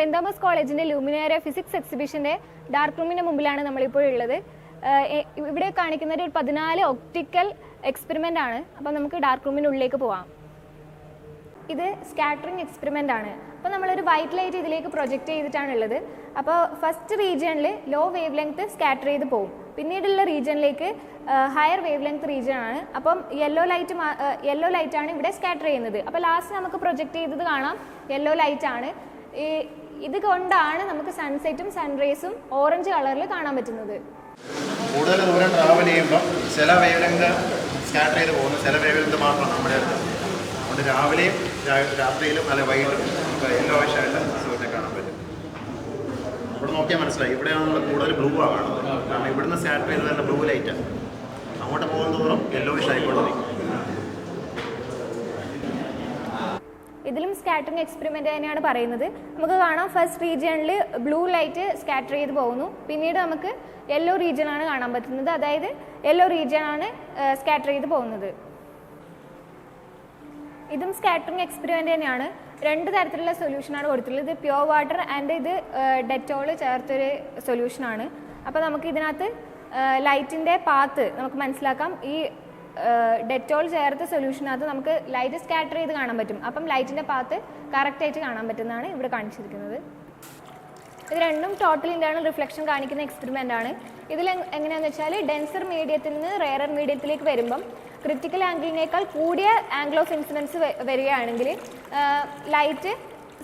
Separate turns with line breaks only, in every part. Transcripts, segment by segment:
Saint Thomas കോളേജിന്റെ ലൂമിനേറിയ physics എക്സിബിഷന്റെ dark റൂമിന്റെ മുമ്പിലാണ് നമ്മളിപ്പോൾ ഉള്ളത്. ഇവിടെ കാണിക്കുന്ന ഒരു പതിനാല് ഒപ്റ്റിക്കൽ എക്സ്പെരിമെന്റ് ആണ്. അപ്പോൾ നമുക്ക് ഡാർക്ക് റൂമിനുള്ളിലേക്ക് പോവാം. ഇത് സ്കാറ്ററിംഗ് എക്സ്പെരിമെന്റ് ആണ്. അപ്പോൾ നമ്മളൊരു വൈറ്റ് ലൈറ്റ് ഇതിലേക്ക് പ്രൊജക്റ്റ് ചെയ്തിട്ടാണ് ഉള്ളത്. അപ്പോൾ ഫസ്റ്റ് റീജിയനിൽ ലോ വേവ് ലെങ്ത് സ്കാറ്റർ ചെയ്ത് പോകും പിന്നീടുള്ള റീജിയനിലേക്ക് ഹയർ വേവ് ലെങ്ത് റീജിയൻ ആണ്. അപ്പം യെല്ലോ ലൈറ്റ് യെല്ലോ ലൈറ്റ് ആണ് ഇവിടെ സ്കാറ്റർ ചെയ്യുന്നത്. അപ്പോൾ ലാസ്റ്റ് നമുക്ക് പ്രൊജക്റ്റ് ചെയ്തത് കാണാം. യെല്ലോ ലൈറ്റ് ആണ്. ഈ ഇത് കൊണ്ടാണ് നമുക്ക് സൺസെറ്റും സൺറൈസും ഓറഞ്ച് കളറിൽ കാണാൻ പറ്റുന്നത്.
കൂടുതൽ ദൂരം ട്രാവൽ ചെയ്യുമ്പോൾ ചില വേവലങ്ങൾ സ്കാറ്റർ ചെയ്ത് പോകുന്നു. ചില വേവലങ്ങൾ മാത്രമാണ് നമ്മുടെ അതുകൊണ്ട് രാവിലെയും രാത്രിയിലും അല്ലെ വൈകിട്ടും നമുക്ക് എല്ലാ ആയിട്ട് സൂര്യനെ കാണാൻ പറ്റും. ഇവിടെ നോക്കിയാൽ മനസ്സിലായി. ഇവിടെയാണ് നമ്മൾ കൂടുതൽ ബ്ലൂ ആ കാണുന്നത്. കാരണം ഇവിടുന്ന് സ്കാറ്റർ ചെയ്ത് തന്നെ ബ്ലൂ ലൈറ്റാണ് അങ്ങോട്ട് പോകുന്ന തോറും യെല്ലോ ആയിക്കൊണ്ടിരിക്കും.
ഇതിലും സ്കാറ്ററിംഗ് എക്സ്പെരിമെന്റ് തന്നെയാണ് പറയുന്നത്. നമുക്ക് കാണാം ഫസ്റ്റ് റീജിയണിൽ ബ്ലൂ ലൈറ്റ് സ്കാറ്റർ ചെയ്ത് പോകുന്നു. പിന്നീട് നമുക്ക് യെല്ലോ റീജിയനാണ് കാണാൻ പറ്റുന്നത്. അതായത് യെല്ലോ റീജിയനാണ് സ്കാറ്റർ ചെയ്ത് പോകുന്നത്. ഇതും സ്കാറ്ററിംഗ് എക്സ്പെരിമെന്റ് തന്നെയാണ്. രണ്ട് തരത്തിലുള്ള സൊല്യൂഷനാണ് കൊടുത്തിട്ടുള്ളത്. ഇത് പ്യുവർ വാട്ടർ ആൻഡ് ഇത് ഡെറ്റോൾ ചേർത്തൊരു സൊല്യൂഷനാണ് അപ്പോൾ നമുക്ക് ഇതിനകത്ത് ലൈറ്റിന്റെ പാത്ത് നമുക്ക് മനസ്സിലാക്കാം. ഈ ഡെറ്റോൾ ചേർത്ത സൊല്യൂഷനകത്ത് നമുക്ക് ലൈറ്റ് സ്കാറ്റർ ചെയ്ത് കാണാൻ പറ്റും. അപ്പം ലൈറ്റിന്റെ പാത്ത് കറക്റ്റായിട്ട് കാണാൻ പറ്റുന്നതാണ് ഇവിടെ കാണിച്ചിരിക്കുന്നത്. ഇത് രണ്ടും ടോട്ടൽ ഇന്റേണൽ റിഫ്ലക്ഷൻ കാണിക്കുന്ന എക്സ്പെരിമെന്റ് ആണ്. ഇതിൽ എങ്ങനെയാണെന്ന് വെച്ചാൽ ഡെൻസർ മീഡിയത്തിൽ നിന്ന് റെയറർ മീഡിയത്തിലേക്ക് വരുമ്പം ക്രിറ്റിക്കൽ ആംഗിളിനേക്കാൾ കൂടിയ ആംഗിൾ ഓഫ് ഇൻസിഡൻസ് വരികയാണെങ്കിൽ ലൈറ്റ്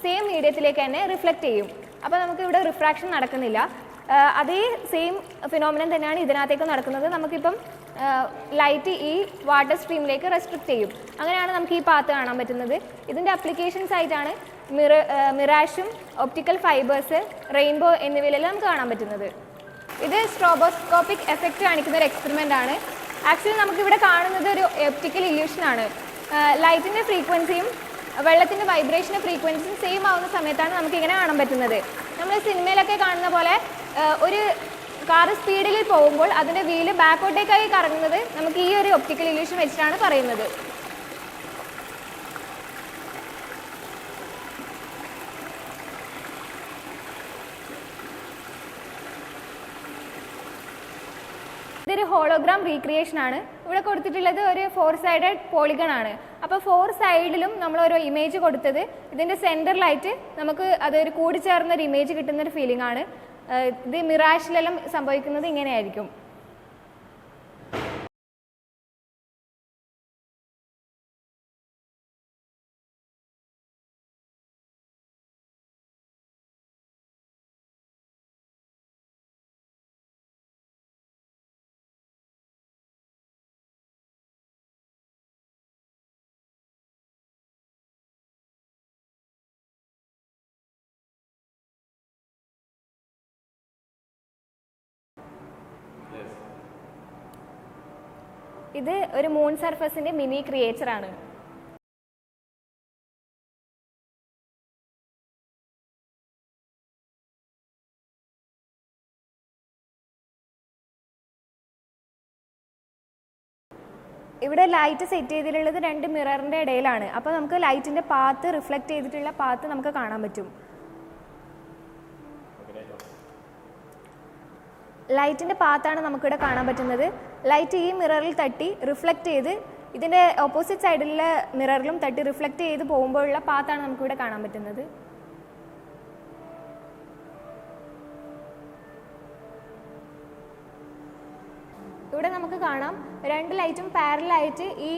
സെയിം മീഡിയത്തിലേക്ക് തന്നെ റിഫ്ലക്റ്റ് ചെയ്യും. അപ്പോൾ നമുക്ക് ഇവിടെ റിഫ്രാക്ഷൻ നടക്കുന്നില്ല. അതേ സെയിം ഫിനോമിനൻ തന്നെയാണ് ഇതിനകത്തേക്ക് നടക്കുന്നത്. നമുക്കിപ്പം ലൈറ്റ് ഈ വാട്ടർ സ്ട്രീമിലേക്ക് റെസ്ട്രിക്ട് ചെയ്യും. അങ്ങനെയാണ് നമുക്ക് ഈ പാത്ത് കാണാൻ പറ്റുന്നത്. ഇതിന്റെ അപ്ലിക്കേഷൻസ് ആയിട്ടാണ് മിറ മിറാഷും ഒപ്റ്റിക്കൽ ഫൈബേഴ്സ് റെയിൻബോ എന്നിവയിലെല്ലാം നമുക്ക് കാണാൻ പറ്റുന്നത്. ഇത് സ്ട്രോബോസ്കോപ്പിക് എഫക്റ്റ് കാണിക്കുന്ന ഒരു എക്സ്പെരിമെന്റ് ആണ്. ആക്ച്വലി നമുക്കിവിടെ കാണുന്നത് ഒരു ഒപ്റ്റിക്കൽ ഇല്യൂഷനാണ് ലൈറ്റിന്റെ ഫ്രീക്വൻസിയും വെള്ളത്തിന്റെ വൈബ്രേഷന്റെ ഫ്രീക്വൻസിയും സെയിം ആവുന്ന സമയത്താണ് നമുക്കിങ്ങനെ കാണാൻ പറ്റുന്നത്. നമ്മൾ സിനിമയിലൊക്കെ കാണുന്ന പോലെ ഒരു കാർ സ്പീഡിൽ പോകുമ്പോൾ അതിന്റെ വീൽ ബാക്കോട്ടേക്കായി കറങ്ങുന്നത് നമുക്ക് ഈ ഒരു ഒപ്റ്റിക്കൽ ഇല്യൂഷൻ വെച്ചിട്ടാണ് പറയുന്നത്. ഇതൊരു ഹോളോഗ്രാം റീക്രിയേഷൻ ആണ്. ഇവിടെ കൊടുത്തിട്ടുള്ളത് ഒരു ഫോർ സൈഡഡ് പോളിഗൺ ആണ്. അപ്പോൾ ഫോർ സൈഡിലും നമ്മൾ ഓരോ ഇമേജ് കൊടുത്തത്. ഇതിന്റെ സെന്ററിലായിട്ട് നമുക്ക് അതൊരു കൂടിച്ചേർന്ന ഒരു ഇമേജ് കിട്ടുന്ന ഒരു ഫീലിംഗ് ആണ്. ഇത് മിറാഷിലെല്ലാം സംഭവിക്കുന്നത് ഇങ്ങനെയായിരിക്കും. ഇത് ഒരു മൂൺ സർഫസിന്റെ മിനി ക്രിയേച്ചർ ആണ്. ഇവിടെ ലൈറ്റ് സെറ്റ് ചെയ്തിട്ടുള്ളത് രണ്ട് മിററിന്റെ ഇടയിലാണ്. അപ്പോൾ നമുക്ക് ലൈറ്റിന്റെ പാത്ത് റിഫ്ലക്ട് ചെയ്തിട്ടുള്ള പാത്ത് നമുക്ക് കാണാൻ പറ്റും. ലൈറ്റിന്റെ പാത്താണ് നമുക്കിവിടെ കാണാൻ പറ്റുന്നത്. ലൈറ്റ് ഈ മിററിൽ തട്ടി റിഫ്ലക്റ്റ് ചെയ്ത് ഇതിന്റെ ഓപ്പോസിറ്റ് സൈഡിലുള്ള മിററിലും തട്ടി റിഫ്ലക്റ്റ് ചെയ്ത് പോകുമ്പോഴുള്ള പാത്താണ് നമുക്കിവിടെ കാണാൻ പറ്റുന്നത്. ഇവിടെ നമുക്ക് കാണാം രണ്ട് ലൈറ്റും പാരലായിട്ട് ഈ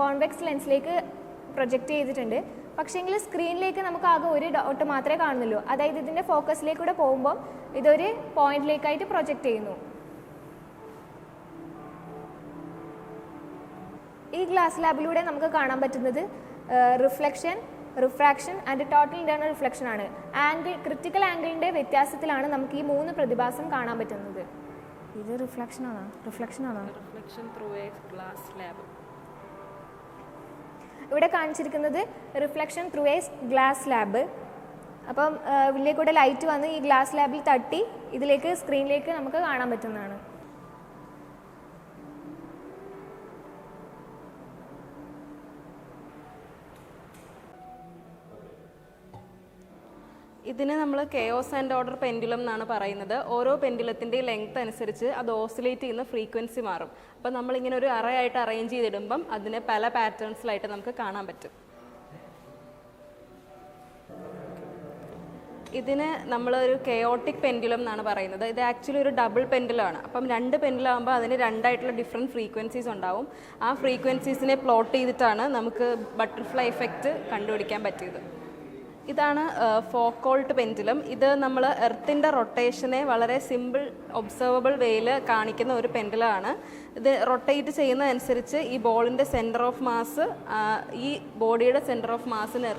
കോൺവെക്സ് ലെൻസിലേക്ക് പ്രൊജക്റ്റ് ചെയ്തിട്ടുണ്ട്. പക്ഷേങ്കിൽ സ്ക്രീനിലേക്ക് നമുക്ക് ആകെ ഒരു ഡോട്ട് മാത്രമേ കാണുന്നുള്ളൂ. അതായത് ഇതിന്റെ ഫോക്കസിലേക്കൂടെ പോകുമ്പോൾ ഇതൊരു പോയിന്റിലേക്കായിട്ട് പ്രൊജക്റ്റ് ചെയ്യുന്നു. ഈ ഗ്ലാസ് ലാബിലൂടെ നമുക്ക് കാണാൻ പറ്റുന്നത് reflection refraction and total internal reflection ആണ്. ആംഗിൾ ക്രിറ്റിക്കൽ ആംഗിളിന്റെ വ്യത്യാസത്തിലാണ് നമുക്ക് ഈ മൂന്ന് പ്രതിഭാസം കാണാൻ പറ്റുന്നത്. ഇത് റിഫ്ലക്ഷൻ ആണോ? റിഫ്ലക്ഷൻ ആണോ?
Reflection through a glass lab
ഇവിടെ കാണിച്ചിരിക്കുന്നത് reflection through a glass lab അപ്പം ഇതിലേക്ക് കൂടെ ലൈറ്റ് വന്ന് ഈ ഗ്ലാസ് ലാബിൽ തട്ടി ഇതിലേക്ക് സ്ക്രീനിലേക്ക് നമുക്ക് കാണാൻ പറ്റുന്നതാണ്.
ഇതിന് നമ്മൾ കെയോസ് ആൻഡ് ഓർഡർ പെൻഡുലം എന്നാണ് പറയുന്നത്. ഓരോ പെൻഡുലത്തിന്റെ ലെങ്ത് അനുസരിച്ച് അത് ഓസിലേറ്റ് ചെയ്യുന്ന ഫ്രീക്വൻസി മാറും. അപ്പോൾ നമ്മളിങ്ങനെ ഒരു അറയായിട്ട് അറേഞ്ച് ചെയ്തിടുമ്പം അതിനെ പല പാറ്റേൺസിലായിട്ട് നമുക്ക് കാണാൻ പറ്റും. ഇതിന് നമ്മളൊരു കെയോട്ടിക് പെൻഡുലം എന്നാണ് പറയുന്നത്. ഇത് ആക്ച്വലി ഒരു ഡബിൾ പെൻഡുലമാണ് അപ്പം രണ്ട് പെൻഡുലാകുമ്പോൾ അതിന് രണ്ടായിട്ടുള്ള ഡിഫറെന്റ് ഫ്രീക്വൻസീസ് ഉണ്ടാവും. ആ ഫ്രീക്വൻസീസിനെ പ്ലോട്ട് ചെയ്തിട്ടാണ് നമുക്ക് ബട്ടർഫ്ലൈ എഫക്റ്റ് കണ്ടുപിടിക്കാൻ പറ്റിയത്. ഇതാണ് ഫോക്കോൾട്ട് പെൻഡുലം ഇത് നമ്മൾ എർത്തിന്റെ റൊട്ടേഷനെ വളരെ സിമ്പിൾ ഒബ്സർവബിൾ വേയിൽ കാണിക്കുന്ന ഒരു പെൻഡുലമാണ് ഇത് റൊട്ടേറ്റ് ചെയ്യുന്നതനുസരിച്ച് ഈ ബോളിന്റെ സെന്റർ ഓഫ് മാസ് ഈ ബോഡിയുടെ സെന്റർ ഓഫ് മാസിന്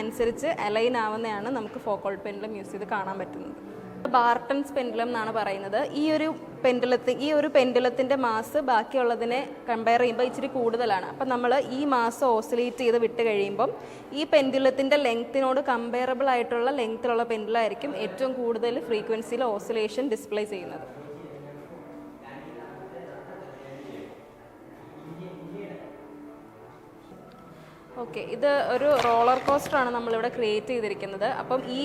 അനുസരിച്ച് അലൈൻ ആവുന്നതാണ് നമുക്ക് ഫോക്കോൾട്ട് പെൻഡുലം യൂസ് ചെയ്ത് കാണാൻ പറ്റുന്നത്. ബാർട്ടൺസ് പെൻഡുലം എന്നാണ് പറയുന്നത്. ഈ ഒരു പെൻഡുലത്തി ഈ ഒരു പെൻഡുലത്തിന്റെ മാസ് ബാക്കിയുള്ളതിനെ കമ്പയർ ചെയ്യുമ്പോൾ ഇച്ചിരി കൂടുതലാണ്. അപ്പം നമ്മൾ ഈ മാസ് ഓസിലേറ്റ് ചെയ്ത് വിട്ട് കഴിയുമ്പം ഈ പെൻഡുലത്തിന്റെ ലെങ്ത്തിനോട് കമ്പയറബിൾ ആയിട്ടുള്ള ലെങ്ത്തിലുള്ള പെൻഡുലായിരിക്കും ഏറ്റവും കൂടുതൽ ഫ്രീക്വൻസിയിൽ ഓസിലേഷൻ ഡിസ്പ്ലേ ചെയ്യുന്നത്. ഓക്കെ ഇത് ഒരു റോളർ കോസ്റ്ററാണ് നമ്മളിവിടെ ക്രിയേറ്റ് ചെയ്തിരിക്കുന്നത്. അപ്പം ഈ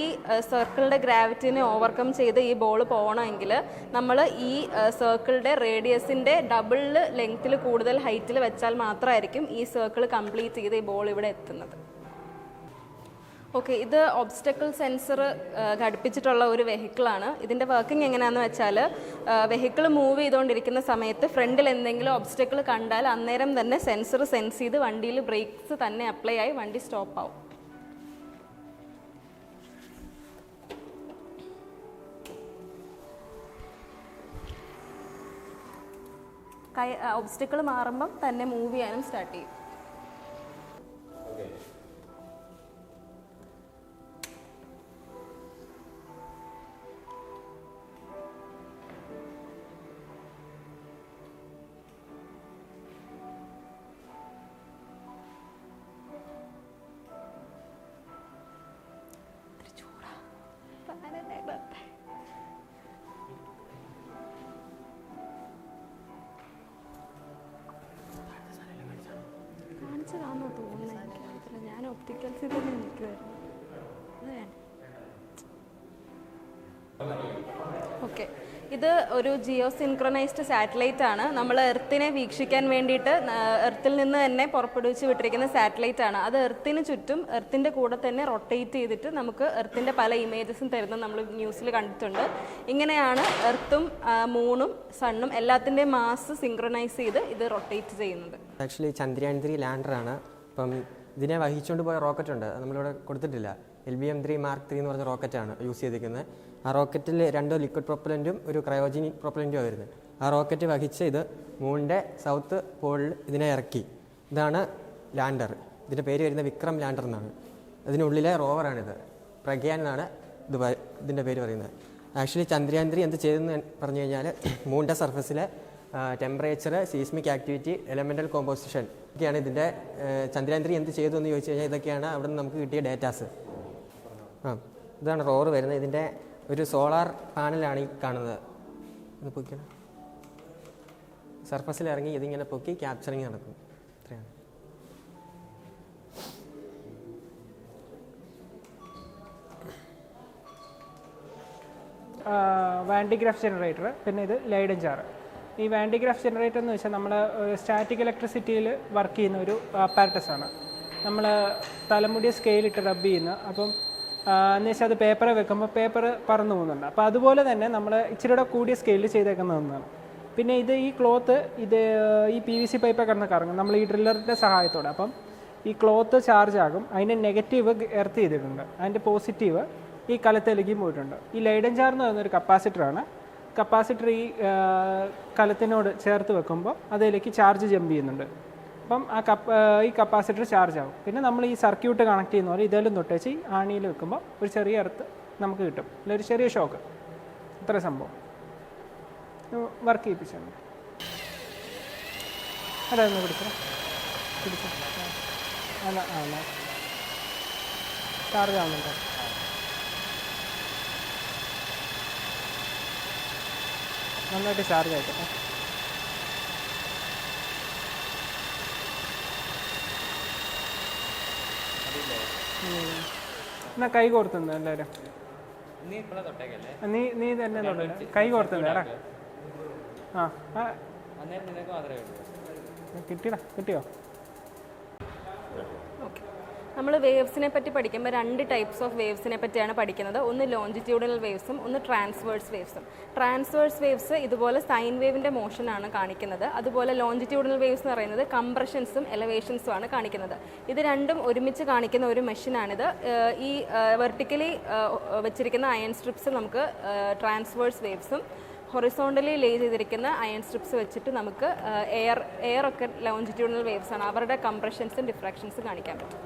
സർക്കിളിന്റെ ഗ്രാവിറ്റിനെ ഓവർകം ചെയ്ത് ഈ ബോൾ പോകണമെങ്കിൽ നമ്മൾ ഈ സർക്കിളിന്റെ റേഡിയസിന്റെ ഡബിളിൽ ലെങ്ത്തിൽ കൂടുതൽ ഹൈറ്റിൽ വെച്ചാൽ മാത്രമായിരിക്കും ഈ സർക്കിൾ കംപ്ലീറ്റ് ചെയ്ത് ഈ ബോൾ ഇവിടെ എത്തുന്നത്. ഓക്കെ ഇത് ഒബ്സ്റ്റക്കിൾ സെൻസർ ഘടിപ്പിച്ചിട്ടുള്ള ഒരു വെഹിക്കിളാണ് ഇതിന്റെ വർക്കിംഗ് എങ്ങനെയാണെന്ന് വെച്ചാൽ വെഹിക്കിൾ മൂവ് ചെയ്തുകൊണ്ടിരിക്കുന്ന സമയത്ത് ഫ്രണ്ടിൽ എന്തെങ്കിലും ഒബ്സ്റ്റക്കിൾ കണ്ടാൽ അന്നേരം തന്നെ സെൻസർ സെൻസ് ചെയ്ത് വണ്ടിയിൽ ബ്രേക്സ് തന്നെ അപ്ലൈ ആയി വണ്ടി സ്റ്റോപ്പ് ആവും. കൈ ഒബ്സ്റ്റക്കിൾ മാറുമ്പം തന്നെ മൂവ് ചെയ്യാനും സ്റ്റാർട്ട് ചെയ്യും. കാണിച്ചതാണെന്ന് തോന്നുന്നത് എനിക്കറിയത്തില്ല. ഞാൻ ഒപ്റ്റിക്കൽസിൽ തന്നെ നിൽക്കുമായിരുന്നു അത്. ഓക്കെ ഇത് ഒരു ജിയോ സിൻക്രണൈസ്ഡ് സാറ്റലൈറ്റ് ആണ് നമ്മൾ എർത്തിനെ വീക്ഷിക്കാൻ വേണ്ടിയിട്ട് എർത്തിൽ നിന്ന് തന്നെ പുറപ്പെടുവിച്ച് വിട്ടിരിക്കുന്ന സാറ്റലൈറ്റ് ആണ് അത് എർത്തിന് ചുറ്റും എർത്തിന്റെ കൂടെ തന്നെ റൊട്ടേറ്റ് ചെയ്തിട്ട് നമുക്ക് എർത്തിന്റെ പല ഇമേജസും തരുന്നത് നമ്മൾ ന്യൂസിൽ കണ്ടിട്ടുണ്ട്. ഇങ്ങനെയാണ് എർത്തും മൂണും സണ്ണും എല്ലാത്തിന്റെ മാസ് സിൻക്രണൈസ് ചെയ്ത് ഇത് റൊട്ടേറ്റ് ചെയ്യുന്നത്.
ആക്ച്വലി ചന്ദ്രയാൻ ത്രീ ലാൻഡറാണ്. അപ്പം ഇതിനെ വഹിച്ചുകൊണ്ട് പോയ റോക്കറ്റ് ഉണ്ട് നമ്മളിവിടെ കൊടുത്തിട്ടില്ല. L B M three mark three എന്ന് പറഞ്ഞ റോക്കറ്റാണ് യൂസ് ചെയ്തിരിക്കുന്നത്. ആ റോക്കറ്റിൽ രണ്ടോ ലിക്വിഡ് പ്രൊപ്പലന്റും ഒരു ക്രയോജനിക് പ്രൊപ്പലന്റും വരുന്നത്. ആ റോക്കറ്റ് വഹിച്ച് ഇത് മൂണിന്റെ സൗത്ത് പോളിൽ ഇതിനെ ഇറക്കി. ഇതാണ് ലാൻഡർ ഇതിന്റെ പേര് വരുന്നത് വിക്രം ലാൻഡർ എന്നാണ്. അതിനുള്ളിലെ റോവറാണിത് പ്രഗ്യാൻ എന്നാണ് ഇത് ഇതിന്റെ പേര് പറയുന്നത്. ആക്ച്വലി ചന്ദ്രയാൻ ത്രീ എന്ത് ചെയ്തെന്ന് പറഞ്ഞു കഴിഞ്ഞാൽ മൂണിന്റെ സർഫസിലെ temperature seismic activity elemental composition ഒക്കെയാണ് ഇതിന്റെ ചന്ദ്രയാൻ ത്രീ എന്ത് ചെയ്തു എന്ന് ചോദിച്ചു കഴിഞ്ഞാൽ ഇതൊക്കെയാണ് അവിടെ നിന്ന് നമുക്ക് കിട്ടിയ ഡേറ്റാസ് ആ ഇതാണ് റോറ് വരുന്നത്. ഇതിന്റെ ഒരു സോളാർ പാനലാണ് ഈ കാണുന്നത്. ഇത് പൊക്കിക്കണം സർഫസിൽ ഇറങ്ങി ഇതിങ്ങനെ പൊക്കി ക്യാപ്ചറിങ് നടക്കും. ഇത്രയാണ്.
വാൻഡിഗ്രാഫ് ജനറേറ്റർ പിന്നെ ഇത് ലൈഡൻ ജാറ് ഈ വാൻഡിഗ്രാഫ് ജനറേറ്റർ എന്ന് വെച്ചാൽ നമ്മൾ സ്റ്റാറ്റിക് ഇലക്ട്രിസിറ്റിയിൽ വർക്ക് ചെയ്യുന്ന ഒരു അപ്പാരറ്റസ് ആണ്. നമ്മൾ തലമുടിയെ സ്കെയിലിട്ട് റബ്ബ് ചെയ്യുന്ന അപ്പം എന്ന് വെച്ചാൽ അത് പേപ്പറെ വെക്കുമ്പോൾ പേപ്പർ പറന്നു പോകുന്നുണ്ട്. അപ്പോൾ അതുപോലെ തന്നെ നമ്മൾ ഇച്ചിരിയുടെ കൂടിയ സ്കെയിലിൽ ചെയ്തേക്കുന്ന ഒന്നാണ്. പിന്നെ ഇത് ഈ ക്ലോത്ത് ഇത് ഈ പി വി സി പൈപ്പ് കിടന്ന് കറങ്ങും. നമ്മൾ ഈ ഡ്രില്ലറിന്റെ സഹായത്തോടെ. അപ്പം ഈ ക്ലോത്ത് ചാർജ് ആകും. അതിന്റെ നെഗറ്റീവ് എർത്ത് ചെയ്തിട്ടുണ്ട്. അതിന്റെ പോസിറ്റീവ് ഈ കലത്തിലേക്കും പോയിട്ടുണ്ട്. ഈ ലൈഡൻ ചാർ എന്ന് പറയുന്നൊരു കപ്പാസിറ്ററാണ് കപ്പാസിറ്റർ ഈ കലത്തിനോട് ചേർത്ത് വെക്കുമ്പോൾ അതിലേക്ക് ചാർജ് ജമ്പ് ചെയ്യുന്നുണ്ട്. അപ്പം ആ കപ്പ ഈ കപ്പാസിറ്റർ ചാർജ് ആവും. പിന്നെ നമ്മൾ ഈ സർക്യൂട്ട് കണക്ട് ചെയ്യുന്ന പോലെ ഇതെല്ലാം തൊട്ട് വെച്ച് ഈ ആണിയിൽ വെക്കുമ്പോൾ ഒരു ചെറിയ എർത്ത് നമുക്ക് കിട്ടും. അല്ല ഒരു ചെറിയ ഷോക്ക് ഇത്ര സംഭവം. വർക്ക് ചെയ്യിപ്പിച്ചാൽ അതൊന്ന് പിടിച്ചോ. പിടിച്ചോ. അല്ല അല്ല. ചാർജ് ആവുന്നുണ്ടോ. നന്നായിട്ട് ചാർജ് ആയിക്കോട്ടെ. എന്നാ കൈ കോർത്തുന്നു എല്ലാവരും നീ നീ തന്നെ തൊടല്ലേ കൈ എടാ. ആ ആ. കിട്ടിയടാ കിട്ടിയോ?
നമ്മൾ വേവ്സിനെ പറ്റി പഠിക്കുമ്പോൾ രണ്ട് ടൈപ്സ് ഓഫ് വേവ്സിനെ പറ്റിയാണ് പഠിക്കുന്നത്. ഒന്ന് ലോഞ്ചിറ്റ്യൂഡൽ വേവ്സും ഒന്ന് ട്രാൻസ്വേഴ്സ് വേവ്സും ട്രാൻസ്വേഴ്സ് വേവ്സ് ഇതുപോലെ സൈൻ വേവിന്റെ മോഷനാണ് കാണിക്കുന്നത്. അതുപോലെ ലോഞ്ചിറ്റ്യൂഡൽ വേവ്സ് എന്ന് പറയുന്നത് കംപ്രഷൻസും എലവേഷൻസും ആണ് കാണിക്കുന്നത്. ഇത് രണ്ടും ഒരുമിച്ച് കാണിക്കുന്ന ഒരു മെഷീനാണിത് ഈ വെർട്ടിക്കലി വെച്ചിരിക്കുന്ന അയൺ സ്ട്രിപ്സ് നമുക്ക് ട്രാൻസ്വേഴ്സ് വേവ്സും ഹൊറിസോണ്ടലി ലേ ചെയ്തിരിക്കുന്ന അയൺ സ്ട്രിപ്സ് വെച്ചിട്ട് നമുക്ക് എയർ എയർ ഒക്കെ ലോഞ്ചിറ്റ്യൂഡൽ വേവ്സ് ആണ്. അവരുടെ കംപ്രഷൻസും ഡിഫ്രാക്ഷൻസും കാണിക്കാൻ പറ്റും.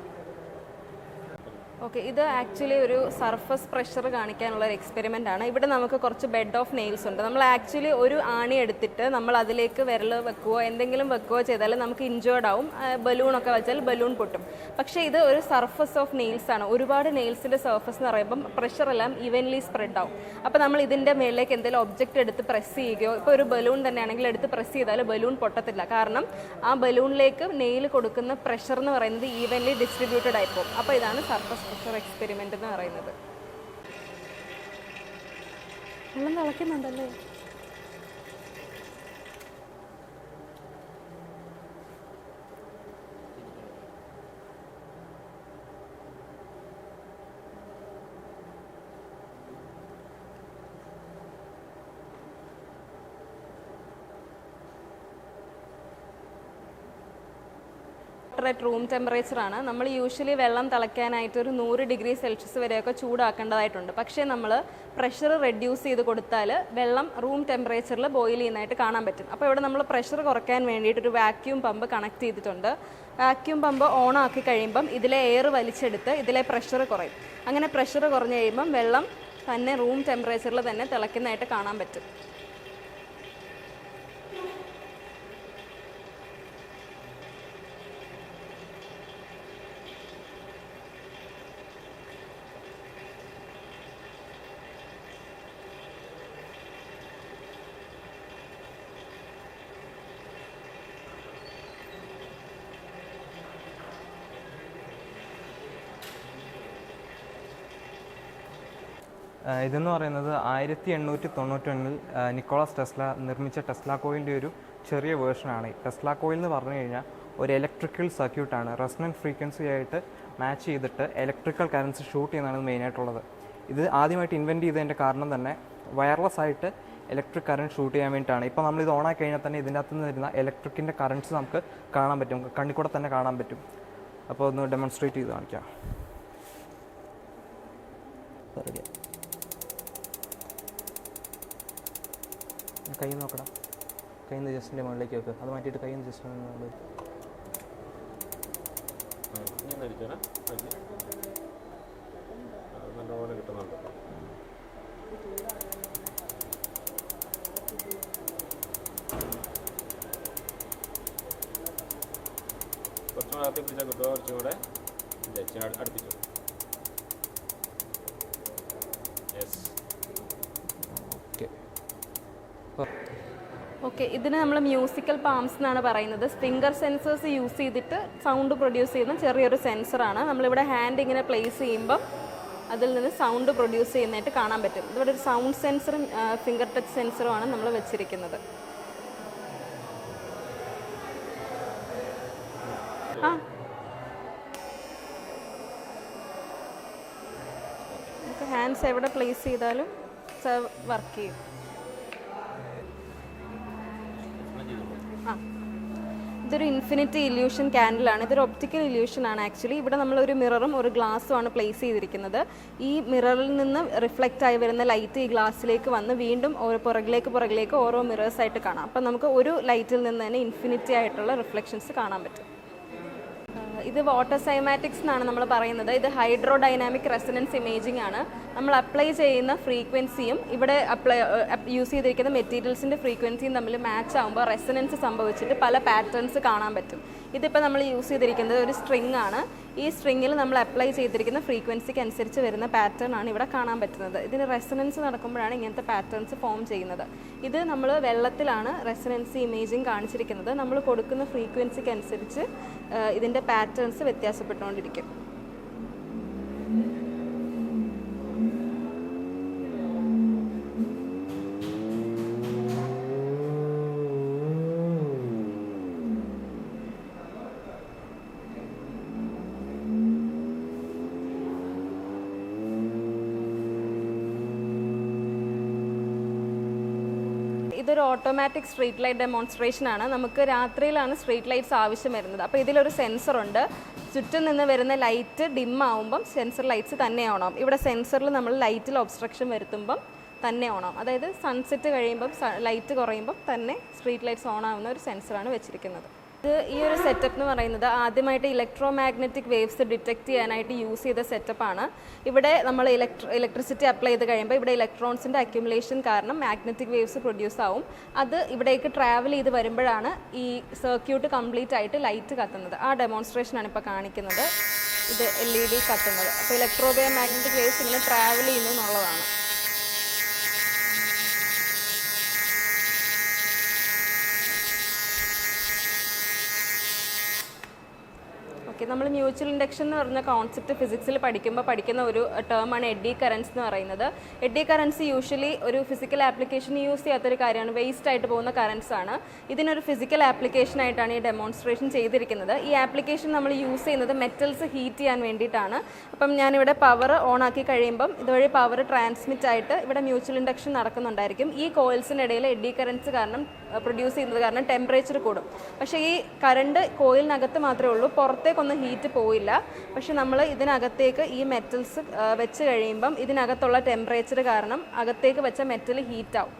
ഓക്കെ ഇത് ആക്ച്വലി ഒരു സർഫസ് പ്രഷർ കാണിക്കാനുള്ള ഒരു എക്സ്പെരിമെന്റ് ആണ്. ഇവിടെ നമുക്ക് കുറച്ച് ബെഡ് ഓഫ് നെയിൽസ് ഉണ്ട്. നമ്മൾ ആക്ച്വലി ഒരു ആണി എടുത്തിട്ട് നമ്മൾ അതിലേക്ക് വിരൽ വെക്കുകയോ എന്തെങ്കിലും വെക്കുകയോ ചെയ്താൽ നമുക്ക് ഇഞ്ചേർഡ് ആവും. ബലൂണൊക്കെ വെച്ചാൽ ബലൂൺ പൊട്ടും. പക്ഷേ ഇത് ഒരു സർഫസ് ഓഫ് നെയിൽസ് ആണ്. ഒരുപാട് നെയിൽസിന്റെ സർഫസ് എന്ന് പറയുമ്പം പ്രഷർ എല്ലാം ഈവൻലി സ്പ്രെഡ് ആവും. അപ്പോൾ നമ്മൾ ഇതിന്റെ മേലേക്ക് എന്തെങ്കിലും ഒബ്ജക്റ്റ് എടുത്ത് പ്രസ് ചെയ്യുകയോ ഇപ്പോൾ ഒരു ബലൂൺ തന്നെയാണെങ്കിൽ എടുത്ത് പ്രസ് ചെയ്താൽ ബലൂൺ പൊട്ടത്തില്ല. കാരണം ആ ബലൂണിലേക്ക് നെയിൽ കൊടുക്കുന്ന പ്രഷർ എന്ന് പറയുന്നത് ഈവൻലി ഡിസ്ട്രിബ്യൂട്ടഡ് ആയിപ്പോകും അപ്പോൾ ഇതാണ് സർഫസ് പ്രഷർ എക്സ്പെരിമെന്റ് എന്ന് പറയുന്നത്. വെള്ളം തിളയ്ക്കുന്നുണ്ടല്ലേ? അറ്റ് റൂം ടെമ്പറേച്ചർ ആണ്. നമ്മൾ യൂഷ്വലി വെള്ളം തിളയ്ക്കാനായിട്ട് ഒരു നൂറ് ഡിഗ്രി സെൽഷ്യസ് വരെയൊക്കെ ചൂടാക്കേണ്ടതായിട്ടുണ്ട്. പക്ഷേ നമ്മൾ പ്രഷർ റെഡ്യൂസ് ചെയ്ത് കൊടുത്താൽ വെള്ളം റൂം ടെമ്പറേച്ചറിൽ ബോയിൽ ചെയ്യുന്നതായിട്ട് കാണാൻ പറ്റും. അപ്പോൾ ഇവിടെ നമ്മൾ പ്രഷർ കുറയ്ക്കാൻ വേണ്ടിയിട്ട് ഒരു വാക്യൂം പമ്പ് കണക്ട് ചെയ്തിട്ടുണ്ട്. വാക്യൂം പമ്പ് ഓൺ ആക്കി കഴിയുമ്പം ഇതിലെ എയർ വലിച്ചെടുത്ത് ഇതിലെ പ്രഷർ കുറയും. അങ്ങനെ പ്രഷർ കുറഞ്ഞ് കഴിയുമ്പം വെള്ളം തന്നെ റൂം ടെമ്പറേച്ചറിൽ തന്നെ തിളയ്ക്കുന്നതായിട്ട് കാണാൻ പറ്റും.
ഇതെന്ന് പറയുന്നത് ആയിരത്തി എണ്ണൂറ്റി തൊണ്ണൂറ്റൊന്നിൽ നിക്കോളാസ് ടെസ്ല നിർമ്മിച്ച ടെസ്ല കോയിലിന്റെ ഒരു ചെറിയ വേർഷനാണ് ടെസ്ല കോയിൽ എന്ന് പറഞ്ഞു കഴിഞ്ഞാൽ ഒരു ഇലക്ട്രിക്കൽ സർക്യൂട്ടാണ് റെസണന്റ് ഫ്രീക്വൻസി ആയിട്ട് മാച്ച് ചെയ്തിട്ട് ഇലക്ട്രിക്കൽ കറൻസി ഷൂട്ട് ചെയ്യുന്നതാണ് മെയിനായിട്ടുള്ളത് ഇത് ആദ്യമായിട്ട് ഇൻവെന്റ് ചെയ്തതിന്റെ കാരണം തന്നെ വയർലെസ് ആയിട്ട് ഇലക്ട്രിക് കറണ്ട് ഷൂട്ട് ചെയ്യാൻ വേണ്ടിയിട്ടാണ്. ഇപ്പോൾ നമ്മൾ ഇത് ഓണാക്കി കഴിഞ്ഞാൽ തന്നെ ഇതിന്റെ അകത്ത് നിന്ന് വരുന്ന ഇലക്ട്രിക്കിന്റെ കറണ്ട്സ് നമുക്ക് കാണാൻ പറ്റും. കണ്ണിൽ കൂടെ തന്നെ കാണാൻ പറ്റും. അപ്പോൾ ഒന്ന് ഡെമോൺസ്ട്രേറ്റ് ചെയ്ത് കാണിക്കാം. കൈ നോക്കടാ. കൈ നിന്ന് ജസ്റ്റിന്റെ മുകളിലേക്ക് വെക്കുക അത് മാറ്റിയിട്ട് കൈ നിന്ന് ജസ്റ്റ് മുകളിൽ
നല്ലപോലെ കിട്ടുന്നുണ്ട്. കുറച്ചുകൂടെ അകത്തേക്ക് പിടിച്ചാൽ കിട്ടുമോ കുറച്ചും കൂടെ ഇല്ല ഇച്ചിരി അടു- അടുപ്പിച്ചു യെസ്
ഓക്കെ
ഓക്കെ ഇതിന് നമ്മൾ മ്യൂസിക്കൽ പാംസ് എന്നാണ് പറയുന്നത്. സ്പിംഗർ സെൻസേഴ്സ് യൂസ് ചെയ്തിട്ട് സൗണ്ട് പ്രൊഡ്യൂസ് ചെയ്യുന്ന ചെറിയൊരു സെൻസറാണ് നമ്മളിവിടെ ഹാൻഡ് ഇങ്ങനെ പ്ലേസ് ചെയ്യുമ്പം അതിൽ നിന്ന് സൗണ്ട് പ്രൊഡ്യൂസ് ചെയ്യുന്നതായിട്ട് കാണാൻ പറ്റും. ഇവിടെ ഒരു സൗണ്ട് സെൻസറും ഫിംഗർ ടച്ച് സെൻസറുമാണ് നമ്മൾ വെച്ചിരിക്കുന്നത്. ആ. ഹാൻഡ്സ് എവിടെ പ്ലേസ് ചെയ്താലും വർക്ക് ചെയ്യും. ഇതൊരു ഇൻഫിനിറ്റി ഇല്യൂഷൻ ക്യാൻഡിലാണ് ഇതൊരു ഒപ്റ്റിക്കൽ ഇല്യൂഷൻ ആണ് ആക്ച്വലി ഇവിടെ നമ്മൾ ഒരു മിററും ഒരു ഗ്ലാസ്സും ആണ് പ്ലേസ് ചെയ്തിരിക്കുന്നത്. ഈ മിററിൽ നിന്ന് റിഫ്ലക്റ്റ് ആയി വരുന്ന ലൈറ്റ് ഈ ഗ്ലാസ്സിലേക്ക് വന്ന് വീണ്ടും ഓരോ പുറകിലേക്ക് പുറകിലേക്ക് ഓരോ മിറേഴ്സ് ആയിട്ട് കാണാം. അപ്പം നമുക്ക് ഒരു ലൈറ്റിൽ നിന്ന് തന്നെ ഇൻഫിനിറ്റി ആയിട്ടുള്ള റിഫ്ലക്ഷൻസ് കാണാൻ പറ്റും. ഇത് വാട്ടർ സൈമാറ്റിക്സ് എന്നാണ് നമ്മൾ പറയുന്നത്. ഇത് ഹൈഡ്രോ ഡൈനാമിക് റെസിഡൻസ് ഇമേജിംഗ് ആണ്. നമ്മൾ അപ്ലൈ ചെയ്യുന്ന ഫ്രീക്വൻസിയും ഇവിടെ അപ്ലൈ യൂസ് ചെയ്തിരിക്കുന്ന മെറ്റീരിയൽസിന്റെ ഫ്രീക്വൻസിയും തമ്മിൽ മാച്ച് ആകുമ്പോൾ റെസനൻസ് സംഭവിച്ചിട്ട് പല പാറ്റേൺസ് കാണാൻ പറ്റും. ഇതിപ്പോൾ നമ്മൾ യൂസ് ചെയ്തിരിക്കുന്നത് ഒരു സ്ട്രിങ് ആണ്. ഈ സ്ട്രിങ്ങിൽ നമ്മൾ അപ്ലൈ ചെയ്തിരിക്കുന്ന ഫ്രീക്വൻസിക്ക് അനുസരിച്ച് വരുന്ന പാറ്റേൺ ആണ് ഇവിടെ കാണാൻ പറ്റുന്നത്. ഇതിന് റെസനൻസ് നടക്കുമ്പോഴാണ് ഇങ്ങനത്തെ പാറ്റേൺസ് ഫോം ചെയ്യുന്നത്. ഇത് നമ്മൾ വെള്ളത്തിലാണ് റെസനൻസി ഇമേജിങ് കാണിച്ചിരിക്കുന്നത്. നമ്മൾ കൊടുക്കുന്ന ഫ്രീക്വൻസിക്ക് അനുസരിച്ച് ഇതിന്റെ പാറ്റേൺസ് വ്യത്യാസപ്പെട്ടുകൊണ്ടിരിക്കും ഇതൊരു ഓട്ടോമാറ്റിക് സ്ട്രീറ്റ് ലൈറ്റ് ഡെമോൺസ്ട്രേഷൻ ആണ്. നമുക്ക് രാത്രിയിലാണ് സ്ട്രീറ്റ് ലൈറ്റ്സ് ആവശ്യം വരുന്നത്. അപ്പോൾ ഇതിലൊരു സെൻസർ ഉണ്ട്. ചുറ്റും നിന്ന് വരുന്ന ലൈറ്റ് ഡിം ആവുമ്പം സെൻസർ ലൈറ്റ്സ് തന്നെ ഓണാവും ഇവിടെ സെൻസറിൽ നമ്മൾ ലൈറ്റിൽ ഒബ്സ്ട്രക്ഷൻ വരുത്തുമ്പം തന്നെ ഓണാവും അതായത് സൺസെറ്റ് കഴിയുമ്പം ലൈറ്റ് കുറയുമ്പം തന്നെ സ്ട്രീറ്റ് ലൈറ്റ്സ് ഓൺ ആവുന്ന ഒരു സെൻസറാണ് വെച്ചിരിക്കുന്നത്. ഇത് ഈ ഒരു സെറ്റപ്പ് എന്ന് പറയുന്നത് ആദ്യമായിട്ട് ഇലക്ട്രോ മാഗ്നറ്റിക് വേവ്സ് ഡിറ്റക്ട് ചെയ്യാനായിട്ട് യൂസ് ചെയ്ത സെറ്റപ്പാണ് ഇവിടെ നമ്മൾ ഇലക്ട്രോ ഇലക്ട്രിസിറ്റി അപ്ലൈ ചെയ്ത് കഴിയുമ്പോൾ ഇവിടെ ഇലക്ട്രോൺസിന്റെ അക്യുമുലേഷൻ കാരണം മാഗ്നറ്റിക് വേവ്സ് പ്രൊഡ്യൂസ് ആവും. അത് ഇവിടേക്ക് ട്രാവൽ ചെയ്ത് വരുമ്പോഴാണ് ഈ സർക്യൂട്ട് കംപ്ലീറ്റ് ആയിട്ട് ലൈറ്റ് കത്തുന്നത്. ആ ഡെമോൺസ്ട്രേഷനാണ് ഇപ്പോൾ കാണിക്കുന്നത്. ഇത് എൽ ഇ ഡി കത്തുന്നത്. അപ്പോൾ ഇലക്ട്രോ മാഗ്നറ്റിക് വേവ്സ് ഇങ്ങനെ ട്രാവൽ ചെയ്യുന്നു എന്നുള്ളതാണ്. ഓക്കെ നമ്മൾ മ്യൂച്വൽ ഇൻഡക്ഷൻ എന്ന് പറഞ്ഞ കോൺസെപ്റ്റ് ഫിസിക്സിൽ പഠിക്കുമ്പോൾ പഠിക്കുന്ന ഒരു ടേമാണ് എഡി കറൻസ് എന്ന് പറയുന്നത്. എഡി കറൻസി യൂഷ്വലി ഒരു ഫിസിക്കൽ ആപ്ലിക്കേഷൻ യൂസ് ചെയ്യാത്തൊരു കാര്യമാണ്. വേസ്റ്റ് ആയിട്ട് പോകുന്ന കറൻസ് ആണ്. ഇതിനൊരു ഫിസിക്കൽ ആപ്ലിക്കേഷൻ ആയിട്ടാണ് ഈ ഡെമോൺസ്ട്രേഷൻ ചെയ്തിരിക്കുന്നത്. ഈ ആപ്ലിക്കേഷൻ നമ്മൾ യൂസ് ചെയ്യുന്നത് മെറ്റൽസ് ഹീറ്റ് ചെയ്യാൻ വേണ്ടിയിട്ടാണ്. അപ്പം ഞാനിവിടെ പവർ ഓൺ ആക്കി കഴിയുമ്പം ഇതുവഴി പവർ ട്രാൻസ്മിറ്റ് ആയിട്ട് ഇവിടെ മ്യൂച്വൽ ഇൻഡക്ഷൻ നടക്കുന്നുണ്ടായിരിക്കും. ഈ കോയിൽസിനിടയിൽ എഡി കറൻസ് കാരണം പ്രൊഡ്യൂസ് ചെയ്യുന്നത് കാരണം ടെമ്പറേച്ചർ കൂടും. പക്ഷേ ഈ കറണ്ട് കോയിലിനകത്ത് മാത്രമേ ഉള്ളൂ. പുറത്തേക്കൊന്നും ഹീറ്റ് പോയില്ല പക്ഷെ നമ്മൾ ഇതിനകത്തേക്ക് ഈ മെറ്റൽസ് വെച്ച് കഴിയുമ്പം ഇതിനകത്തുള്ള ടെമ്പറേച്ചർ കാരണം അകത്തേക്ക് വെച്ച മെറ്റൽ ഹീറ്റാവും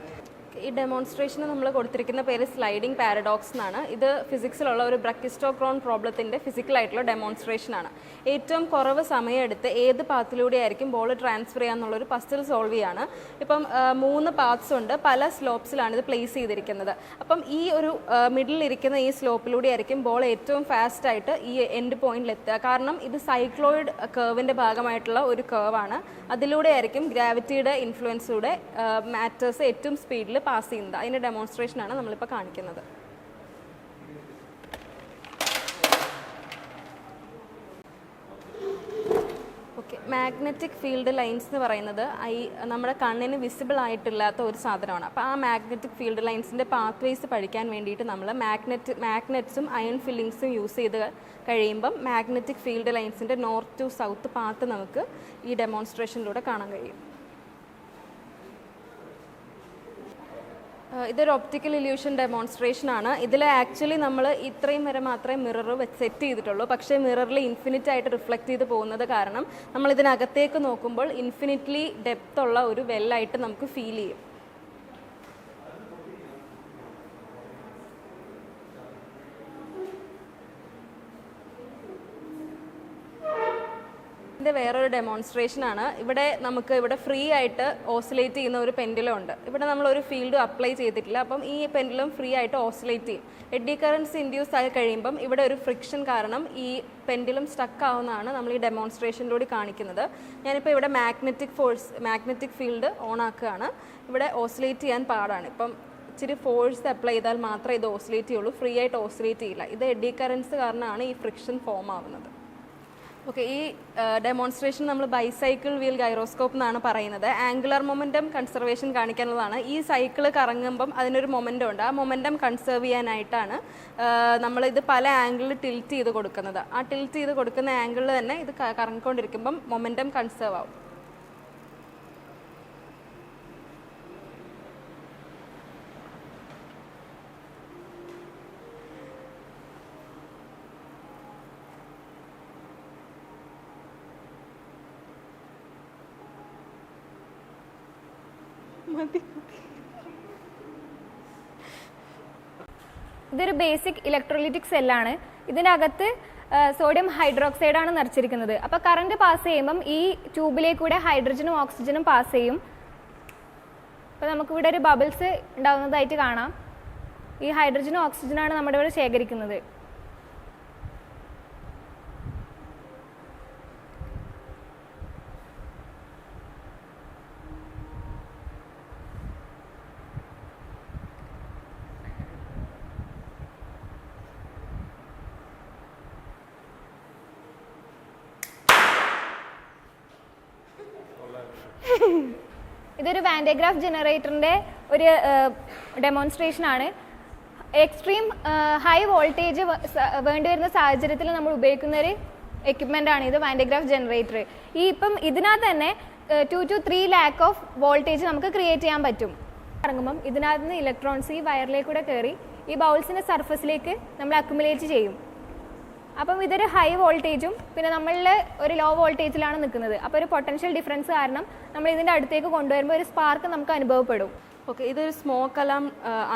ഈ ഡെമോൺസ്ട്രേഷന് നമ്മൾ കൊടുത്തിരിക്കുന്ന പേര് സ്ലൈഡിംഗ് പാരഡോക്സ് എന്നാണ്. ഇത് ഫിസിക്സിലുള്ള ഒരു ബ്രക്കിസ്റ്റോക്രോൺ പ്രോബ്ലത്തിന്റെ ഫിസിക്കലായിട്ടുള്ള ഡെമോൺസ്ട്രേഷൻ ആണ്. ഏറ്റവും കുറവ് സമയമെടുത്ത് ഏത് പാത്തിലൂടെ ആയിരിക്കും ബോൾ ട്രാൻസ്ഫർ ചെയ്യാന്നുള്ളൊരു പസ്റ്റൽ സോൾവ് ചെയ്യാണ്. ഇപ്പം മൂന്ന് പാത്സ് ഉണ്ട്. പല സ്ലോപ്സിലാണ് ഇത് പ്ലേസ് ചെയ്തിരിക്കുന്നത്. അപ്പം ഈ ഒരു മിഡിൽ ഇരിക്കുന്ന ഈ സ്ലോപ്പിലൂടെ ആയിരിക്കും ബോൾ ഏറ്റവും ഫാസ്റ്റ് ആയിട്ട് ഈ എൻഡ് പോയിന്റിൽ എത്തുക. കാരണം ഇത് സൈക്ലോയിഡ് കർവിന്റെ ഭാഗമായിട്ടുള്ള ഒരു കർവാണ് അതിലൂടെ ആയിരിക്കും ഗ്രാവിറ്റിയുടെ ഇൻഫ്ലുവൻസിലൂടെ മാറ്റേഴ്സ് ഏറ്റവും സ്പീഡിൽ പാസ് ചെയ്യുന്നത്. അതിന്റെ ഡെമോൺസ്ട്രേഷനാണ് നമ്മളിപ്പോൾ കാണിക്കുന്നത്. മാഗ്നറ്റിക് ഫീൽഡ് ലൈൻസ് എന്ന് പറയുന്നത് ഐ നമ്മുടെ കണ്ണിന് വിസിബിൾ ആയിട്ടില്ലാത്ത ഒരു സാധനമാണ്. അപ്പോൾ ആ മാഗ്നറ്റിക് ഫീൽഡ് ലൈൻസിന്റെ പാത്വേസ് പഠിക്കാൻ വേണ്ടിയിട്ട് നമ്മൾ മാഗ്നറ്റ് മാഗ്നറ്റ്സും അയൺ ഫില്ലിങ്സും യൂസ് ചെയ്ത് കഴിയുമ്പം മാഗ്നറ്റിക് ഫീൽഡ് ലൈൻസിന്റെ നോർത്ത് ടു സൗത്ത് പാത്ത് നമുക്ക് ഈ ഡെമോൺസ്ട്രേഷനിലൂടെ കാണാൻ കഴിയും. ഇതൊരു ഒപ്റ്റിക്കൽ ഇല്യൂഷൻ ഡെമോൺസ്ട്രേഷൻ ആണ്. ഇതിൽ ആക്ച്വലി നമ്മൾ ഇത്രയും വരെ മാത്രമേ മിറർ സെറ്റ് ചെയ്തിട്ടുള്ളൂ. പക്ഷേ മിററിൽ ഇൻഫിനിറ്റ് ആയിട്ട് റിഫ്ലക്റ്റ് ചെയ്ത് പോകുന്നത് കാരണം നമ്മൾ ഇതിനകത്തേക്ക് നോക്കുമ്പോൾ ഇൻഫിനിറ്റ്ലി ഡെപ്ത് ഉള്ള ഒരു വെല്ലായിട്ട് നമുക്ക് ഫീൽ ചെയ്യും. ഇതിന്റെ വേറൊരു ഡെമോൺസ്ട്രേഷൻ ആണ്. ഇവിടെ നമുക്ക് ഇവിടെ ഫ്രീ ആയിട്ട് ഓസിലേറ്റ് ചെയ്യുന്ന ഒരു പെൻഡുലം ഉണ്ട്. ഇവിടെ നമ്മൾ ഒരു ഫീൽഡും അപ്ലൈ ചെയ്തിട്ടില്ല. അപ്പം ഈ പെൻഡുലം ഫ്രീ ആയിട്ട് ഓസിലേറ്റ് ചെയ്യും. എഡി കറൻസ് ഇൻഡ്യൂസ് ആയി കഴിയുമ്പം ഇവിടെ ഒരു ഫ്രിക്ഷൻ കാരണം ഈ പെൻഡുലം സ്റ്റക്ക് ആവുന്നതാണ് നമ്മൾ ഈ ഡെമോൺസ്ട്രേഷനിലൂടെ കാണിക്കുന്നത്. ഞാനിപ്പോൾ ഇവിടെ magnetic force magnetic field on ആക്കുകയാണ്. ഇവിടെ ഓസിലേറ്റ് ചെയ്യാൻ പാടാണ്. ഇപ്പം ഇച്ചിരി ഫോഴ്സ് അപ്ലൈ ചെയ്താൽ മാത്രമേ ഇത് ഓസിലേറ്റ് ചെയ്യുള്ളൂ. ഫ്രീ ആയിട്ട് ഓസിലേറ്റ് ചെയ്യില്ല. ഇത് എഡി കറൻസ് കാരണമാണ് ഈ ഫ്രിക്ഷൻ ഫോം ആവുന്നത്. ഓക്കെ ഈ ഡെമോൺസ്ട്രേഷൻ നമ്മൾ ബൈസൈക്കിൾ വീൽ ഗൈറോസ്കോപ്പ് എന്നാണ് പറയുന്നത്. ആംഗുലർ മൊമെന്റം കൺസർവേഷൻ കാണിക്കാനുള്ളതാണ്. ഈ സൈക്കിൾ കറങ്ങുമ്പം അതിനൊരു മൊമെന്റം ഉണ്ട്. ആ മൊമെന്റം കൺസേർവ് ചെയ്യാനായിട്ടാണ് നമ്മളിത് പല ആംഗിളിൽ ടിൽറ്റ് ചെയ്ത് കൊടുക്കുന്നത്. ആ ടിൽറ്റ് ചെയ്ത് കൊടുക്കുന്ന ആംഗിളിൽ തന്നെ ഇത് കറങ്ങിക്കൊണ്ടിരിക്കുമ്പം മൊമെന്റം കൺസേർവ് ആവും.
ബേസിക് ഇലക്ട്രോലിറ്റിക് സെല്ലാണ് ഇതിനകത്ത് സോഡിയം ഹൈഡ്രോക്സൈഡ് ആണ് നിറച്ചിരിക്കുന്നത്. അപ്പോൾ കറണ്ട് പാസ് ചെയ്യുമ്പം ഈ ട്യൂബിലേക്കൂടെ ഹൈഡ്രജനും ഓക്സിജനും പാസ് ചെയ്യും. അപ്പോൾ നമുക്കിവിടെ ഒരു ബബിൾസ് ഉണ്ടാകുന്നതായിട്ട് കാണാം. ഈ ഹൈഡ്രജനും ഓക്സിജനാണ് നമ്മുടെ ഇവിടെ ശേഖരിക്കുന്നത്. ഇതൊരു വാൻഡേഗ്രാഫ് ജനറേറ്ററിന്റെ ഒരു ഡെമോൺസ്ട്രേഷൻ ആണ്. എക്സ്ട്രീം ഹൈ വോൾട്ടേജ് വേണ്ടി വരുന്ന സാഹചര്യത്തിൽ നമ്മൾ ഉപയോഗിക്കുന്ന ഒരു എക്യുപ്മെന്റ് ആണ് ഇത് വാൻഡേഗ്രാഫ് ജനറേറ്റർ ഈ ഇപ്പം ഇതിനകത്ത് തന്നെ two to three lakh of voltage നമുക്ക് ക്രിയേറ്റ് ചെയ്യാൻ പറ്റും. ഇറങ്ങുമ്പം ഇതിനകത്ത് നിന്ന് ഇലക്ട്രോൺസ് ഈ വയറിലേക്കൂടെ കയറി ഈ ബൗൾസിന്റെ സർഫസിലേക്ക് നമ്മൾ അക്യുമുലേറ്റ് ചെയ്യും. അപ്പം ഇതൊരു ഹൈ വോൾട്ടേജും പിന്നെ നമ്മളിൽ ഒരു ലോ വോൾട്ടേജിലാണ് നിൽക്കുന്നത് അപ്പോൾ ഒരു പൊട്ടൻഷ്യൽ ഡിഫറൻസ് കാരണം നമ്മൾ ഇതിന്റെ അടുത്തേക്ക് കൊണ്ടുവരുമ്പോൾ ഒരു സ്പാർക്ക് നമുക്ക് അനുഭവപ്പെടും.
ഓക്കെ ഇതൊരു സ്മോക്ക് അലാം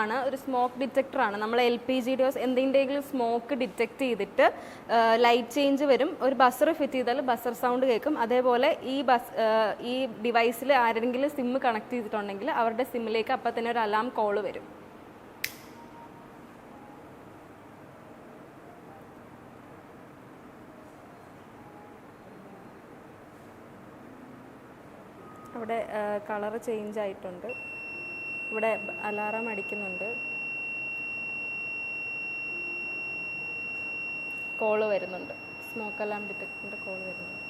ആണ്. ഒരു സ്മോക്ക് ഡിറ്റക്ടർ ആണ്. നമ്മൾ എൽ പി ജി ഡി എന്തിന്റെയെങ്കിലും സ്മോക്ക് ഡിറ്റക്ട് ചെയ്തിട്ട് ലൈറ്റ് ചേഞ്ച് വരും. ഒരു ബസർ ഫിറ്റ് ചെയ്താൽ ബസർ സൗണ്ട് കേൾക്കും. അതേപോലെ ഈ ബസ് ഈ ഡിവൈസിൽ ആരെങ്കിലും സിമ്മ് കണക്ട് ചെയ്തിട്ടുണ്ടെങ്കിൽ അവരുടെ സിമ്മിലേക്ക് അപ്പം തന്നെ ഒരു അലാം കോൾ വരും. അവിടെ കളർ ചേഞ്ച് ആയിട്ടുണ്ട്. ഇവിടെ അലാറം അടിക്കുന്നുണ്ട്. കോൾ വരുന്നുണ്ട്. സ്മോക്ക് അലാം ഡിറ്റക്ടറിന്റെ കോൾ വരുന്നുണ്ട്.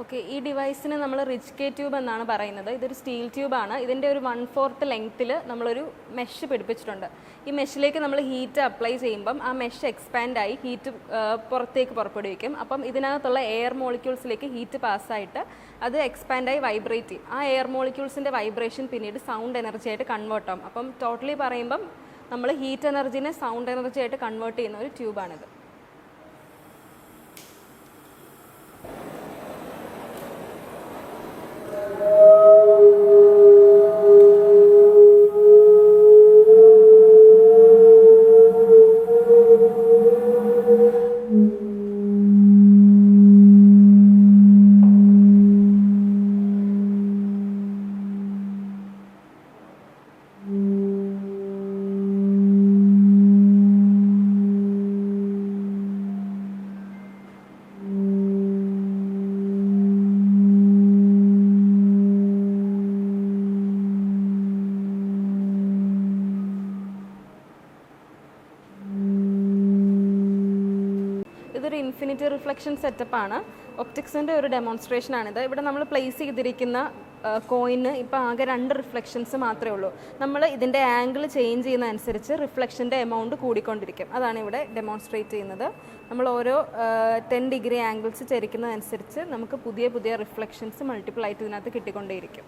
ഓക്കെ ഈ ഡിവൈസിന് നമ്മൾ റിച്ച് കെ ട്യൂബ് എന്നാണ് പറയുന്നത്. ഇതൊരു സ്റ്റീൽ ട്യൂബാണ് ഇതിന്റെ ഒരു വൺ ഫോർത്ത് ലെങ്ത്തിൽ നമ്മളൊരു മെഷ് പിടിപ്പിച്ചിട്ടുണ്ട്. ഈ മെഷിലേക്ക് നമ്മൾ ഹീറ്റ് അപ്ലൈ ചെയ്യുമ്പം ആ മെഷ് എക്സ്പാൻഡ് ആയി ഹീറ്റ് പുറത്തേക്ക് പുറപ്പെടുവിക്കും. അപ്പം ഇതിനകത്തുള്ള എയർ മോളിക്യൂൾസിലേക്ക് ഹീറ്റ് പാസ്സായിട്ട് അത് എക്സ്പാൻഡായി വൈബ്രേറ്റ് ചെയ്യും. ആ എയർ മോളിക്യൂൾസിന്റെ വൈബ്രേഷൻ പിന്നീട് സൗണ്ട് എനർജി ആയിട്ട് കൺവേർട്ട് ആവും. അപ്പം ടോട്ടലി പറയുമ്പം നമ്മൾ ഹീറ്റ് എനർജിനെ സൗണ്ട് എനർജി ആയിട്ട് കൺവേർട്ട് ചെയ്യുന്ന ഒരു ട്യൂബാണിത് റിഫ്ലക്ഷൻ സെറ്റപ്പാണ്. ഒപ്റ്റിക്സിന്റെ ഒരു ഡെമോൺസ്ട്രേഷൻ ആണിത്. ഇവിടെ നമ്മൾ പ്ലേസ് ചെയ്തിരിക്കുന്ന കോയിന് ഇപ്പോൾ ആകെ രണ്ട് റിഫ്ലക്ഷൻസ് മാത്രമേ ഉള്ളൂ. നമ്മൾ ഇതിന്റെ ആംഗിൾ ചേഞ്ച് ചെയ്യുന്നതനുസരിച്ച് റിഫ്ലക്ഷന്റെ എമൗണ്ട് കൂടിക്കൊണ്ടിരിക്കും. അതാണ് ഇവിടെ ഡെമോൺസ്ട്രേറ്റ് ചെയ്യുന്നത്. നമ്മൾ ഓരോ ടെൻ ഡിഗ്രി ആംഗിൾസ് ചരിക്കുന്നതനുസരിച്ച് നമുക്ക് പുതിയ പുതിയ റിഫ്ലക്ഷൻസ് മൾട്ടിപ്പിൾ ആയിട്ട് ഇതിനകത്ത് കിട്ടിക്കൊണ്ടേയിരിക്കും.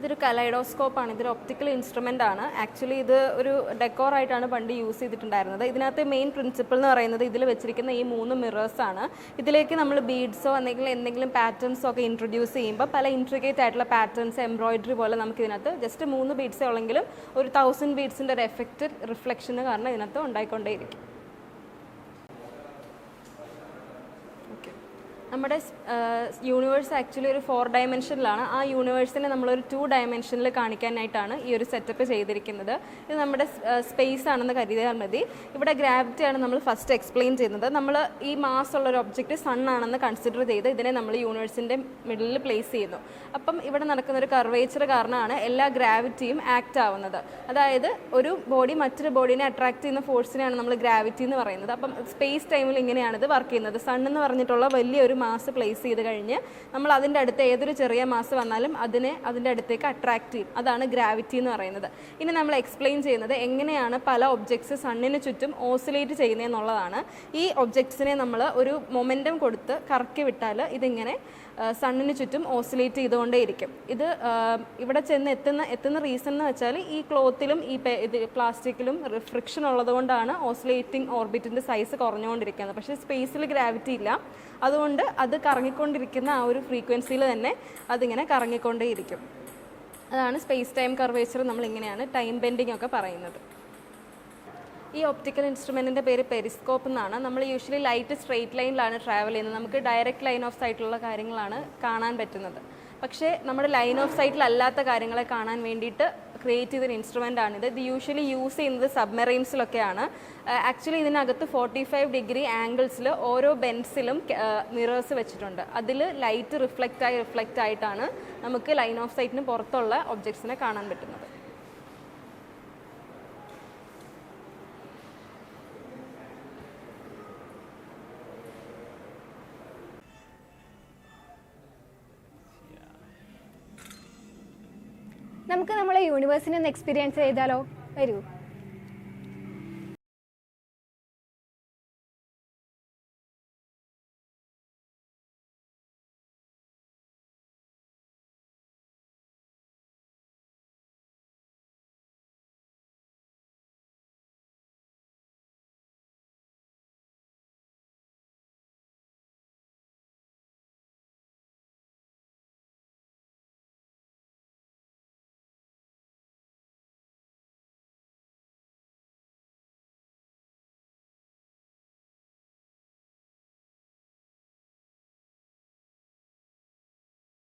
ഇതൊരു കലൈഡോസ്കോപ്പ് ആണ് ഇതൊരു ഒപ്റ്റിക്കൽ ഇൻസ്ട്രുമെന്റ് ആണ്. ആക്ച്വലി ഇത് ഒരു ഡെക്കോർ ആയിട്ടാണ് പണ്ട് യൂസ് ചെയ്തിട്ടുണ്ടായിരുന്നത്. ഇതിനകത്ത് മെയിൻ പ്രിൻസിപ്പിൾ എന്ന് പറയുന്നത് ഇതിൽ വെച്ചിരിക്കുന്ന ഈ മൂന്ന് മിറേഴ്സ് ആണ്. ഇതിലേക്ക് നമ്മൾ ബീഡ്സോ അല്ലെങ്കിൽ എന്തെങ്കിലും പാറ്റേൺസോ ഒക്കെ ഇൻട്രൊഡ്യൂസ് ചെയ്യുമ്പോൾ പല ഇൻട്രിഗേറ്റ് ആയിട്ടുള്ള പാറ്റേൺസ് എംബ്രോയിഡറി പോലെ നമുക്ക് ഇതിനകത്ത് ജസ്റ്റ് മൂന്ന് ബീഡ്സേ ഉള്ളെങ്കിലും ഒരു തൗസൻഡ് ബീഡ്സിന്റെ ഒരു എഫക്റ്റ് റിഫ്ലക്ഷന് കാരണം ഇതിനകത്ത് ഉണ്ടായിക്കൊണ്ടേയിരിക്കും. നമ്മുടെ യൂണിവേഴ്സ് ആക്ച്വലി ഒരു ഫോർ ഡയമെൻഷനിലാണ് ആ യൂണിവേഴ്സിനെ നമ്മളൊരു ടു ഡയമെൻഷനിൽ കാണിക്കാനായിട്ടാണ് ഈ ഒരു സെറ്റപ്പ് ചെയ്തിരിക്കുന്നത്. ഇത് നമ്മുടെ സ്പേസ് ആണെന്ന് കരുതിയാൽ മതി. ഇവിടെ ഗ്രാവിറ്റി ആണ് നമ്മൾ ഫസ്റ്റ് എക്സ്പ്ലെയിൻ ചെയ്യുന്നത്. നമ്മൾ ഈ മാസ് ഉള്ള ഒരു ഒബ്ജക്റ്റ് സൺ ആണെന്ന് കൺസിഡർ ചെയ്ത് ഇതിനെ നമ്മൾ യൂണിവേഴ്സിന്റെ മിഡിലിൽ പ്ലേസ് ചെയ്യുന്നു. അപ്പം ഇവിടെ നടക്കുന്ന ഒരു കർവേച്ചർ കാരണമാണ് എല്ലാ ഗ്രാവിറ്റിയും ആക്ട് ആവുന്നത്. അതായത് ഒരു ബോഡി മറ്റൊരു ബോഡീനെ അട്രാക്ട് ചെയ്യുന്ന ഫോഴ്സിനെയാണ് നമ്മൾ ഗ്രാവിറ്റി എന്ന് പറയുന്നത്. അപ്പം സ്പേസ് ടൈമിൽ ഇങ്ങനെയാണ് ഇത് വർക്ക് ചെയ്യുന്നത്. സൺ എന്ന് പറഞ്ഞിട്ടുള്ള വലിയൊരു മാസ് പ്ലേസ് ചെയ്ത് കഴിഞ്ഞ് നമ്മൾ അതിന്റെ അടുത്ത് ഏതൊരു ചെറിയ മാസ് വന്നാലും അതിനെ അതിന്റെ അടുത്തേക്ക് അട്രാക്റ്റ് ചെയ്യും. അതാണ് ഗ്രാവിറ്റി എന്ന് പറയുന്നത്. ഇനി നമ്മൾ എക്സ്പ്ലെയിൻ ചെയ്യുന്നത് എങ്ങനെയാണ് പല ഒബ്ജക്ട്സ് സണ്ണിന് ചുറ്റും ഓസിലേറ്റ് ചെയ്യുന്നതെന്നുള്ളതാണ്. ഈ ഒബ്ജക്ട്സിനെ നമ്മൾ ഒരു മൊമെന്റം കൊടുത്ത് കറക്കി വിട്ടാൽ ഇതിങ്ങനെ സണ്ണിന് ചുറ്റും ഓസിലേറ്റ് ചെയ്തുകൊണ്ടേയിരിക്കും. ഇത് ഇവിടെ ചെന്ന് എത്തുന്ന എത്തുന്ന റീസൺ എന്ന് വെച്ചാൽ ഈ ക്ലോത്തിലും ഈ ഇത് പ്ലാസ്റ്റിക്കിലും ഫ്രിക്ഷൻ ഉള്ളതുകൊണ്ടാണ് ഓസിലേറ്റിംഗ് ഓർബിറ്റിന്റെ സൈസ് കുറഞ്ഞുകൊണ്ടിരിക്കുന്നത്. പക്ഷേ സ്പേസിൽ ഗ്രാവിറ്റി ഇല്ല. അതുകൊണ്ട് അത് കറങ്ങിക്കൊണ്ടിരിക്കുന്ന ആ ഒരു ഫ്രീക്വൻസിയിൽ തന്നെ അതിങ്ങനെ കറങ്ങിക്കൊണ്ടേയിരിക്കും. അതാണ് സ്പേസ് ടൈം കർവേച്ചർ നമ്മൾ ഇങ്ങനെയാണ് ടൈം ബെൻഡിങ് ഒക്കെ പറയുന്നത്. ഈ ഒപ്റ്റിക്കൽ ഇൻസ്ട്രുമെന്റിന്റെ പേര് പെരിസ്കോപ്പ് എന്നാണ്. നമ്മൾ യൂഷ്വലി ലൈറ്റ് സ്ട്രെയിറ്റ് ലൈനിലാണ് ട്രാവൽ ചെയ്യുന്നത്. നമുക്ക് ഡയറക്റ്റ് ലൈൻ ഓഫ് സൈറ്റിലുള്ള കാര്യങ്ങളാണ് കാണാൻ പറ്റുന്നത്. പക്ഷേ നമ്മുടെ ലൈൻ ഓഫ് സൈറ്റിൽ അല്ലാത്ത കാര്യങ്ങളെ കാണാൻ വേണ്ടിയിട്ട് ക്രിയേറ്റ് ചെയ്തൊരു ഇൻസ്ട്രുമെന്റ് ആണിത് ഇത് യൂഷ്വലി യൂസ് ചെയ്യുന്നത് സബ്മെറൈൻസിലൊക്കെയാണ് ആക്ച്വലി ഇതിനകത്ത് ഫോർട്ടി ഫൈവ് ഡിഗ്രി ആംഗിൾസിൽ ഓരോ ബെൻസിലും മിറേഴ്സ് വെച്ചിട്ടുണ്ട്. അതിൽ ലൈറ്റ് റിഫ്ലക്റ്റ് ആയി റിഫ്ലക്റ്റ് ആയിട്ടാണ് നമുക്ക് ലൈൻ ഓഫ് സൈറ്റിന് പുറത്തുള്ള ഒബ്ജക്ട്സിനെ കാണാൻ പറ്റുന്നത്.
നമുക്ക് നമ്മളെ യൂണിവേഴ്സിനെ ഒന്ന് എക്സ്പീരിയൻസ് ചെയ്താലോ? വരൂ.